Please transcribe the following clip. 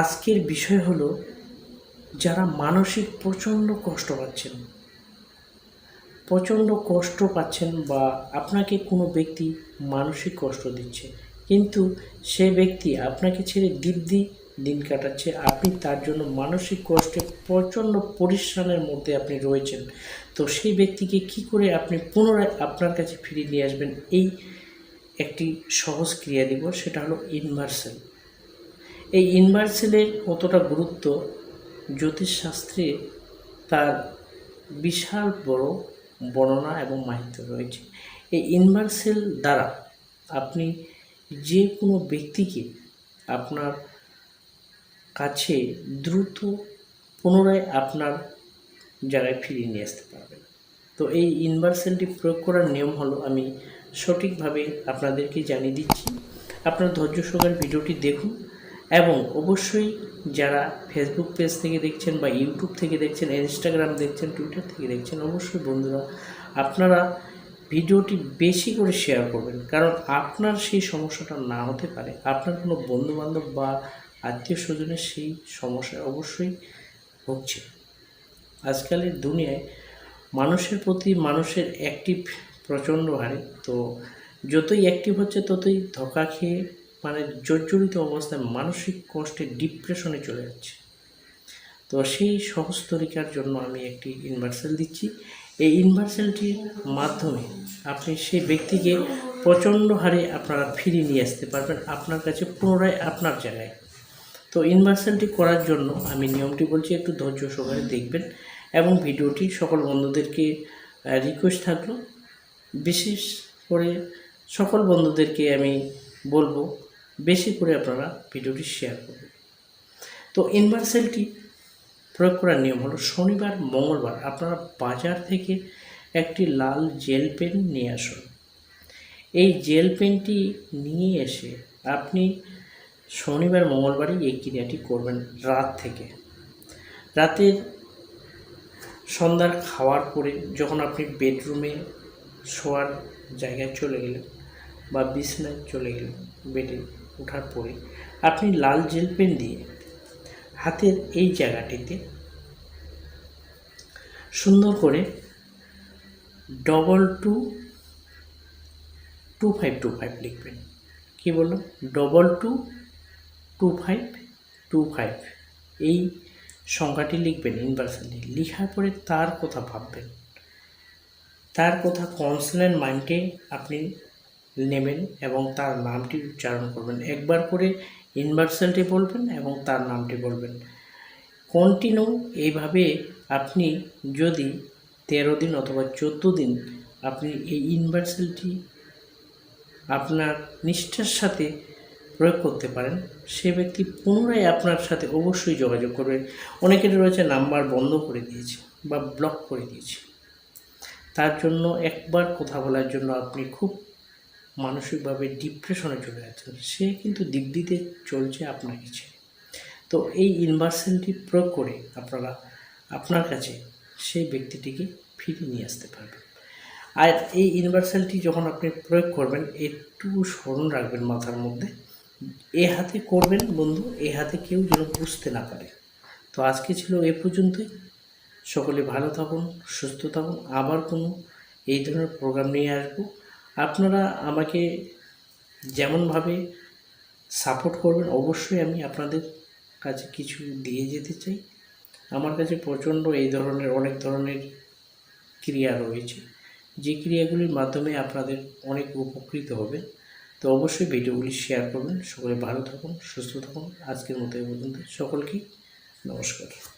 আজকের বিষয় হলো যারা মানসিক প্রচণ্ড কষ্ট পাচ্ছেন। প্রচণ্ড কষ্ট পাচ্ছেন বা আপনাকে কোনো ব্যক্তি মানসিক কষ্ট দিচ্ছে, কিন্তু সে ব্যক্তি আপনাকে ছেড়ে দিব্যি দিন কাটাচ্ছে। আপনি তার জন্য মানসিক কষ্টে প্রচণ্ড পরিশ্রমের মধ্যে আপনি রয়েছেন। তো সেই ব্যক্তিকে কি করে আপনি পুনরায় আপনার কাছে ফিরিয়ে নিয়ে আসবেন, এই একটি সহজ ক্রিয়া দিব, সেটা হলো ইনভার্সেল। এই ইনভার্সেলের কতটা গুরুত্ব জ্যোতিষশাস্ত্রে তার বিশাল বড় বর্ণনা এবং মাহিত্য রয়েছে। এই ইনভার্সেল দ্বারা আপনি যে কোনো ব্যক্তিকে আপনার কাছে দ্রুত পুনরায় আপনার জায়গায় ফিরিয়ে নিয়ে আসতে পারবেন। তো এই ইনভার্সেলটি প্রয়োগ করার নিয়ম হলো, আমি সঠিকভাবে আপনাদেরকে জানিয়ে দিচ্ছি। আপনার ধৈর্য সহকারে ভিডিওটি দেখুন। এবং অবশ্যই যারা ফেসবুক পেজ থেকে দেখছেন বা ইউটিউব থেকে দেখছেন ইনস্টাগ্রাম দেখছেন টুইটার থেকে দেখছেন, অবশ্যই বন্ধুরা আপনারা ভিডিওটি বেশি করে শেয়ার করবেন। কারণ আপনার সেই সমস্যাটা না হতে পারে। আপনার কোনো বন্ধুবান্ধব বা আত্মীয় স্বজনের সেই সমস্যা অবশ্যই ভুগছে আজকালের দুনিয়ায় মানুষের প্রতি মানুষের অ্যাক্টিভ প্রচণ্ড হারে। তো যতই অ্যাক্টিভ হচ্ছে, ততই ধোকা খেয়ে মানে জর্জরিত অবস্থায় মানসিক কষ্টে ডিপ্রেশনে চলে যাচ্ছে। তো সেই সহজ তরিকার জন্য আমি একটি ইনভার্সেল দিচ্ছি। এই ইনভার্সেলটির মাধ্যমে আপনি সেই ব্যক্তিকে প্রচণ্ড হারে আপনারা ফিরিয়ে নিয়ে আসতে পারবেন আপনার কাছে, পুনরায় আপনার জায়গায়। তো ইনভার্সেলটি করার জন্য আমি নিয়মটি বলছি, একটু ধৈর্য সহকারে দেখবেন এবং ভিডিওটি সকল বন্ধুদেরকে রিকোয়েস্ট থাকল। বিশেষ করে সকল বন্ধুদেরকে আমি বলব বেশি করে আপনারা ভিডিওটি শেয়ার করবেন। তো ইনভার্সেলটি প্রয়োগ করার নিয়ম হলো শনিবার, মঙ্গলবার আপনারা বাজার থেকে একটি লাল জেল পেন নিয়ে আসুন। এই জেল পেনটি নিয়ে এসে আপনি শনিবার, মঙ্গলবারই এই ক্রিয়াটি করবেন রাত থেকে। রাতের সন্ধ্যার খাওয়ার পরে যখন আপনি বেডরুমে শোয়ার জায়গায় চলে গেলেন বা বিছনায় চলে গেলেন বেডে ওঠার পরে আপনি লাল জেল পেন দিয়ে হাতের এই জায়গাটিতে সুন্দর করে double two two five two five লিখবেন। কী বললাম? Double two two five two five এই সংখ্যাটি লিখবেন ইনভার্সালি লিখার পরে তার কথা ভাববেন। তার কথা কনসোনেন্ট মাইন্ডে আপনি নেবেন এবং তার নামটি উচ্চারণ করবেন। একবার করে ইনভার্সালটি বলবেন এবং তার নামটি বলবেন। কন্টিনিউ এইভাবে আপনি যদি তেরো দিন অথবা চোদ্দ দিন আপনি এই ইনভার্সালটি আপনার নিষ্ঠার সাথে প্রয়োগ করতে পারেন, সে ব্যক্তি পুনরায় আপনার সাথে অবশ্যই যোগাযোগ করবে অনেকের রয়েছে নাম্বার বন্ধ করে দিয়েছে বা ব্লক করে দিয়েছে। তার জন্য একবার কথা বলার জন্য আপনি খুব মানসিকভাবে ডিপ্রেশনে চলে যাচ্ছে। সে কিন্তু দিক দিতে চলছে আপনার কাছে। তো এই ইনভার্সেলটি প্রয়োগ করে আপনারা, আপনার কাছে সেই ব্যক্তিটিকে ফিরিয়ে নিয়ে আসতে পারবেন। আর এই ইউনিভার্সালটি যখন আপনি প্রয়োগ করবেন, একটু স্মরণ রাখবেন মাথার মধ্যে। এ হাতে করবেন বন্ধু, এ হাতে কেউ যেন বুঝতে না পারে। তো আজকে ছিল এ পর্যন্তই। সকলে ভালো থাকুন, সুস্থ থাকুন। আবার কোনো এই ধরনের প্রোগ্রাম নিয়ে আসব। আপনারা আমাকে যেমনভাবে সাপোর্ট করবেন, অবশ্যই আমি আপনাদের কাছে কিছু দিয়ে যেতে চাই। আমার কাছে প্রচণ্ড এই ধরনের, অনেক ধরনের ক্রিয়া রয়েছে। যে ক্রিয়াগুলির মাধ্যমে আপনাদের অনেক উপকৃত হবে তো অবশ্যই ভিডিওগুলি শেয়ার করবেন। সকলে ভালো থাকুন, সুস্থ থাকুন। আজকের মতো এই পর্যন্ত। সকলকে নমস্কার।